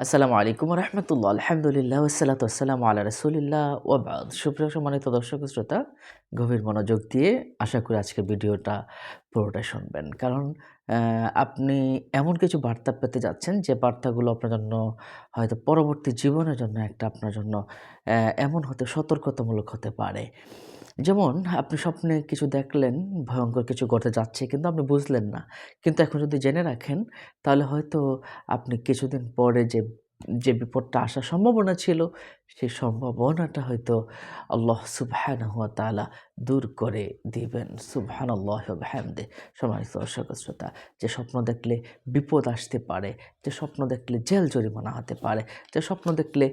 আসসালামু আলাইকুম রহমতুল্লাহ আলহামদুলিল্লাহ ওসালাত আসসালাম আল্লাহ রসুলিল্লাহ। ওবাদ সুপ্রিয় সম্মানিত দর্শক শ্রোতা, গভীর মনোযোগ দিয়ে আশা করি আজকের ভিডিওটা পুরোটা শুনবেন। কারণ আপনি এমন কিছু বার্তা পেতে যাচ্ছেন, যে বার্তাগুলো আপনার জন্য হয়তো পরবর্তী জীবনের জন্য একটা আপনার জন্য এমন হতে সতর্কতামূলক হতে পারে। যেমন আপনি স্বপ্নে কিছু দেখলেন, ভয়ঙ্কর কিছু ঘটে যাচ্ছে কিন্তু আপনি বুঝলেন না। কিন্তু এখন যদি জেনে রাখেন, তাহলে হয়তো আপনি কিছুদিন পরে যে যে বিপদটা আসার সম্ভাবনা ছিল সেই সম্ভাবনাটা হয়তো আল্লাহ সুবহানাহু ওয়া তালা দূর করে দিবেন। সুবহানাল্লাহি ওয়া বিহামদি সম্মানিত দর্শক শ্রোতা, যে স্বপ্ন দেখলে বিপদ আসতে পারে, যে স্বপ্ন দেখলে জেল জরিমানা হতে পারে, যে স্বপ্ন দেখলে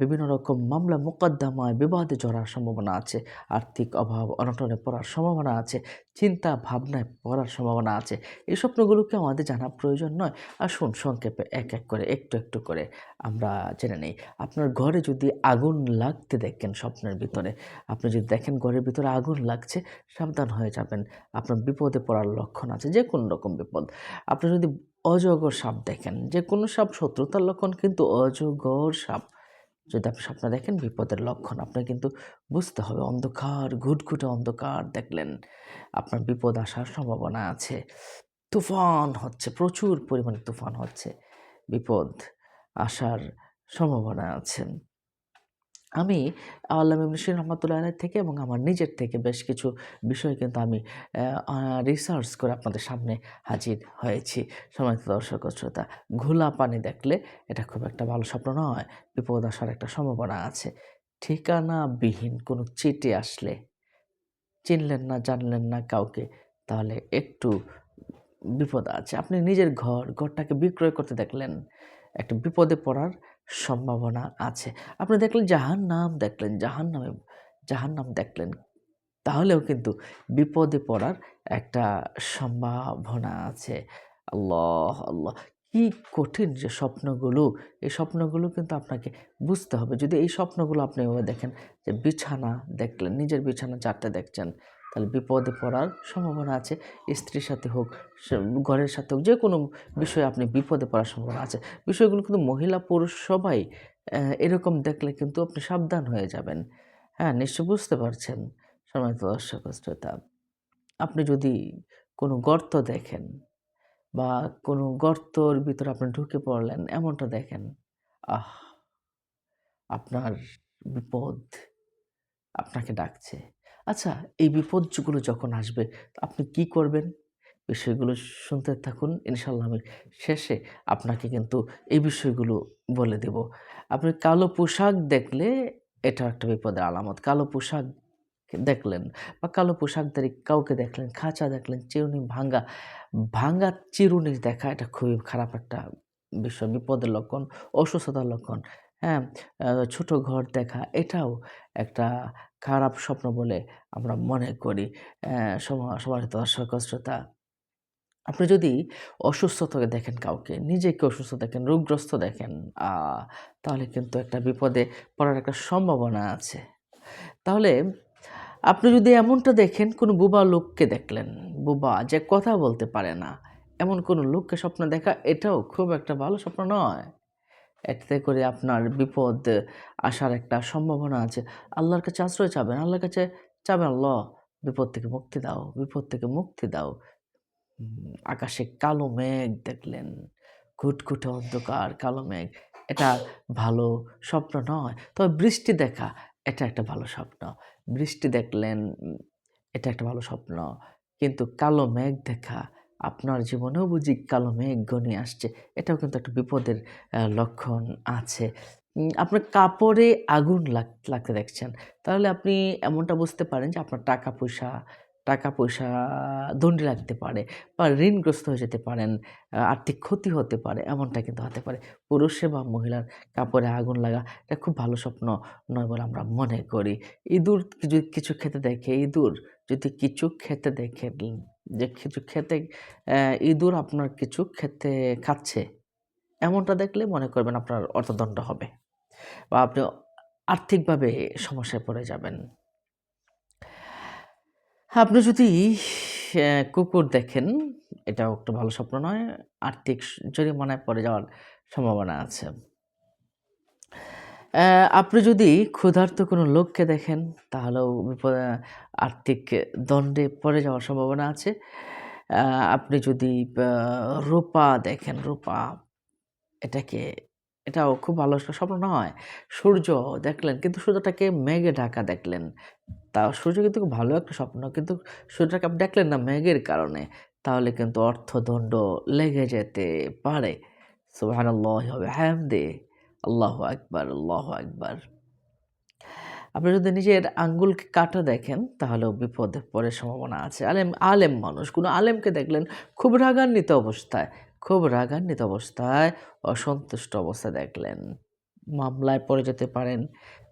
বিভিন্ন রকম মামলা মোকদ্দমায় বিবাদে জড়ার সম্ভাবনা আছে, আর্থিক অভাব, অনটনে পড়ার সম্ভাবনা আছে, চিন্তা ভাবনায় পড়ার সম্ভাবনা আছে, এই স্বপ্নগুলোকে আমাদের জানা প্রয়োজন নয়। আসুন সংক্ষেপে এক এক করে, একটু একটু করে আমরা জেনে নেই। আপনার ঘরে যদি আগুন লাগতে দেখেন স্বপ্নের ভিতরে। আপনি যদি দেখেন ঘরের ভিতরে আগুন লাগছে, সাবধান হয়ে যাবেন। আপনার বিপদে পড়ার লক্ষণ আছে যে কোনো রকম বিপদ। আপনি যদি অজগর সাপ দেখেন যে কোনো সাপ শত্রুতার লক্ষণ কিন্তু অজগর সাপ। যদি আপনি স্বপ্ন দেখেন, বিপদের লক্ষণ আপনার কিন্তু বুঝতে হবে। অন্ধকার, ঘুটঘুটে অন্ধকার দেখলেন, আপনার বিপদ আসার সম্ভাবনা আছে। তুফান হচ্ছে, প্রচুর পরিমাণে তুফান হচ্ছে। বিপদ আসার সম্ভাবনা আছে। আমি আল্লাহ ইবনুসির রহমতুল্লাহ থেকে এবং আমার নিজের থেকে বেশ কিছু বিষয় কিন্তু আমি রিসার্চ করে আপনাদের সামনে হাজির হয়েছি। সময়ত দর্শক শ্রোতা, ঘোলা পানি দেখলে এটা খুব একটা ভালো স্বপ্ন নয়। বিপদ আসার একটা সম্ভাবনা আছে। ঠিকানাবিহীন কোনো চিঠি আসলে চিনলেন না, জানলেন না কাউকে, তাহলে একটু বিপদ আছে। আপনি নিজের ঘর, ঘরটাকে বিক্রয় করতে দেখলেন, একটা বিপদে পড়ার সম্ভাবনা আছে। আপনি দেখলেন জাহান নাম দেখলেন জাহান নামে জাহান নাম দেখলেন, তাহলেও কিন্তু বিপদে পড়ার একটা সম্ভাবনা আছে। আল্লাহ আল্লাহ, কি কঠিন যে স্বপ্নগুলো, এই স্বপ্নগুলো কিন্তু আপনাকে বুঝতে হবে। যদি এই স্বপ্নগুলো আপনি দেখেন যে বিছানা দেখলেন, নিজের বিছানা চারটে দেখছেন তাহলে বিপদে পড়ার সম্ভাবনা আছে। স্ত্রীর সাথে হোক ঘরের সাথে হোক যে কোনো বিষয়ে আপনি বিপদে পড়ার সম্ভাবনা আছে। বিষয়গুলো কিন্তু মহিলা পুরুষ সবাই এরকম দেখলে কিন্তু আপনি সাবধান হয়ে যাবেন। হ্যাঁ নিশ্চয় বুঝতে পারছেন। সম্মানিত দর্শক শ্রোতা, আপনি যদি কোনো গর্ত দেখেন বা কোনো গর্তর ভিতরে আপনি ঢুকে পড়লেন, এমনটা দেখেন, আহ, আপনার বিপদ আপনাকে ডাকছে। আচ্ছা এই বিপদগুলো যখন আসবে আপনি কি করবেন? বিষয়গুলো শুনতে থাকুন। ইনশাল্লাহ আমি শেষে আপনাকে কিন্তু এই বিষয়গুলো বলে দেব। আপনি কালো পোশাক দেখলে এটা একটা বিপদের আলামত। কালো পোশাক দেখলেন বা কালো পোশাকধারী কাউকে দেখলেন, খাঁচা দেখলেন, চিরুনি ভাঙ্গা ভাঙ্গা চিরুনি দেখা, এটা খুবই খারাপ একটা বিষয়। বিপদের লক্ষণ, অসুস্থতার লক্ষণ। হ্যাঁ ছোট ঘর দেখা এটাও একটা খারাপ স্বপ্ন বলে আমরা মনে করি। আহ, সমা- সমানিত দর্শক শ্রোতা আপনি যদি অসুস্থতাকে দেখেন কাউকে নিজেকে অসুস্থ দেখেন রোগগ্রস্ত দেখেন তাহলে কিন্তু একটা বিপদে পড়ার একটা সম্ভাবনা আছে। তাহলে আপনি যদি এমনটা দেখেন কোনো বুবা লোককে দেখলেন বুবা যে কথা বলতে পারে না এমন কোনো লোককে স্বপ্ন দেখা এটাও খুব একটা ভালো স্বপ্ন নয়। এতে করে আপনার বিপদ আসার একটা সম্ভাবনা আছে। আল্লাহর কাছে আশ্রয় চাবেন, আল্লাহর কাছে চাবেন, আল্লাহ বিপদ থেকে মুক্তি দাও, বিপদ থেকে মুক্তি দাও। আকাশে কালো মেঘ দেখলেন, ঘুটঘুটে অন্ধকার, কালো মেঘ। এটা ভালো স্বপ্ন নয়, তবে বৃষ্টি দেখা, এটা একটা ভালো স্বপ্ন। বৃষ্টি দেখলেন এটা একটা ভালো স্বপ্ন। কিন্তু কালো মেঘ দেখা আপনার জীবনেও বুঝি কালো মেঘ ঘনিয়ে আসছে। এটাও কিন্তু একটা বিপদের লক্ষণ আছে। আপনার কাপড়ে আগুন লাগ, লাগতে দেখছেন। তাহলে আপনি এমনটা বুঝতে পারেন যে আপনার টাকা পয়সা টাকা পয়সা দণ্ডে লাগতে পারে বা ঋণগ্রস্ত হয়ে যেতে পারেন আর্থিক ক্ষতি হতে পারে, এমনটা কিন্তু হতে পারে। পুরুষে বা মহিলার কাপড়ে আগুন লাগা, এটা খুব ভালো স্বপ্ন নয় বলে আমরা মনে করি। ইঁদুর যদি কিছু খেতে দেখে, ইঁদুর যদি কিছু খেতে দেখে যে কিছু খেতে ইঁদুর আপনার কিছু খেতে খাচ্ছে, এমনটা দেখলে মনে করবেন আপনার অর্থদণ্ড হবে বা আপনি আর্থিকভাবে সমস্যায় পড়ে যাবেন। আপনি যদি কুকুর দেখেন, এটাও একটা ভালো স্বপ্ন নয়, আর্থিক জরিমানায় পড়ে যাওয়ার সম্ভাবনা আছে। আপনি যদি ক্ষুধার্ত কোনো লোককে দেখেন, তাহলেও বিপদ আর্থিক দণ্ডে পড়ে যাওয়ার সম্ভাবনা আছে। আপনি যদি রূপা দেখেন, রূপা, এটাকে, এটাও খুব ভালো স্বপ্ন নয়। সূর্য দেখলেন, কিন্তু সূর্যটাকে মেঘে ঢাকা দেখলেন। তা সূর্য কিন্তু খুব ভালো একটা স্বপ্ন, কিন্তু সূর্যটাকে আপনি দেখলেন না মেঘের কারণে, তাহলে কিন্তু অর্থদণ্ড লেগে যেতে পারে। আল্লাহ হবে হ্যামদে আল্লাহ একবার আল্লাহ একবার আপনি যদি নিজের আঙ্গুলকে কাটা দেখেন, তাহলেও বিপদে পড়ে সম্ভাবনা আছে। আলেম আলেম মানুষ, কোনো আলেমকে দেখলেন খুব রাগান্বিত অবস্থায়, খুব রাগান্বিত অবস্থায় অসন্তুষ্ট অবস্থায় দেখলেন। মামলায় পড়ে যেতে পারেন,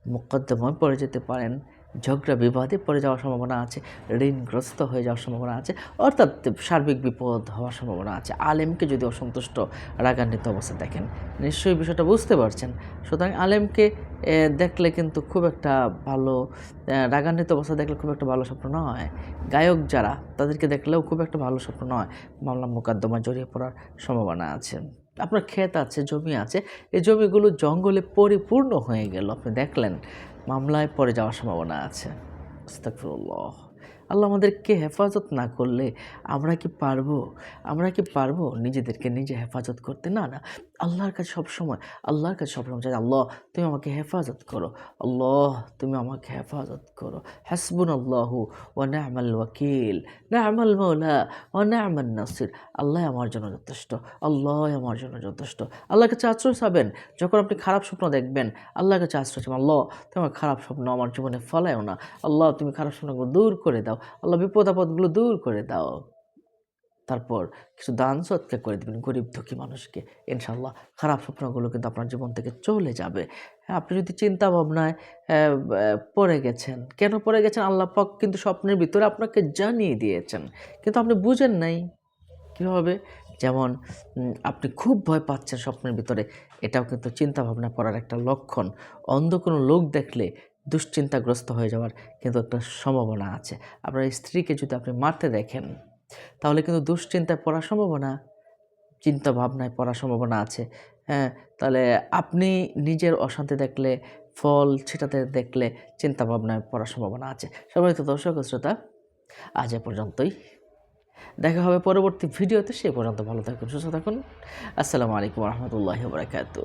মোকদ্দমায় পড়ে যেতে পারেন। ঝগড়া, বিবাদে পড়ে যাওয়ার সম্ভাবনা আছে, ঋণগ্রস্ত হয়ে যাওয়ার সম্ভাবনা আছে, অর্থাৎ সার্বিক বিপদ হওয়ার সম্ভাবনা আছে। আলেমকে যদি অসন্তুষ্ট, রাগান্বিত অবস্থা দেখেন, নিশ্চয়ই বিষয়টা বুঝতে পারছেন। সুতরাং আলেমকে দেখলে কিন্তু খুব একটা ভালো রাগান্বিত অবস্থা দেখলে খুব একটা ভালো স্বপ্ন নয়। গায়ক যারা, তাদেরকে দেখলেও খুব একটা ভালো স্বপ্ন নয়। মামলা মোকদ্দমা জড়িয়ে পড়ার সম্ভাবনা আছে। আপনার ক্ষেত আছে, জমি আছে, এই জমিগুলো জঙ্গলে পরিপূর্ণ হয়ে গেল, আপনি দেখলেন। মামলায় পড়ে যাওয়ার সম্ভাবনা আছে। আল্লাহ আমাদেরকে হেফাজত না করলে আমরা কি পারব? আমরা কি পারব নিজেদেরকে নিজে হেফাজত করতে? না না। আল্লাহর কাছে সবসময়, আল্লাহর কাছে সবসময় চাই, আল্লাহ, তুমি আমাকে হেফাজত করো। আল্লাহ, তুমি আমাকে হেফাজত করো। হাসবুন আল্লাহু ও নামাল ওয়াকিল। নামাল মৌলা ও নামাল নাসির। আল্লাহ আমার জন্য যথেষ্ট। আল্লাহ আমার জন্য যথেষ্ট। আল্লাহর কাছে আশ্রয় চাবেন। যখন আপনি খারাপ স্বপ্ন দেখবেন, আল্লাহর কাছে আশ্রয় চাবেন। আল্লাহ তোমার খারাপ স্বপ্ন আমার জীবনে ফলায়ও না। আল্লাহ, তুমি খারাপ স্বপ্নগুলো দূর করে দাও। আল্লাহ বিপদ আপদগুলো দূর করে দাও। তারপর কিছু দান সৎকার করে দেবেন গরিব দুঃখী মানুষকে। ইনশাল্লাহ খারাপ স্বপ্নগুলো কিন্তু আপনার জীবন থেকে চলে যাবে। হ্যাঁ আপনি যদি চিন্তা ভাবনায় পড়ে গেছেন, কেন পড়ে গেছেন? আল্লাহ পাক কিন্তু স্বপ্নের ভিতরে আপনাকে জানিয়ে দিয়েছেন। কিন্তু আপনি বুঝেন নাই। কীভাবে যেমন আপনি খুব ভয় পাচ্ছেন স্বপ্নের ভিতরে। এটাও কিন্তু চিন্তা ভাবনা পড়ার একটা লক্ষণ। অন্ধ কোনো লোক দেখলে দুশ্চিন্তাগ্রস্ত হয়ে যাওয়ার কিন্তু একটা সম্ভাবনা আছে। আপনার স্ত্রীকে যদি আপনি মারতে দেখেন, তাহলে কিন্তু দুশ্চিন্তায় পড়ার সম্ভাবনা চিন্তা ভাবনায় পড়ার সম্ভাবনা আছে। হ্যাঁ তাহলে আপনি নিজের অশান্তি দেখলে, ফল সেটাতে দেখলে চিন্তা ভাবনায় পড়ার সম্ভাবনা আছে। সম্মানিত দর্শক শ্রোতা, আজ এ পর্যন্তই। দেখা হবে পরবর্তী ভিডিওতে, সে পর্যন্ত ভালো থাকুন, সুস্থ থাকুন। আসসালামু আলাইকুম রহমতুল্লাহ বরাকাতু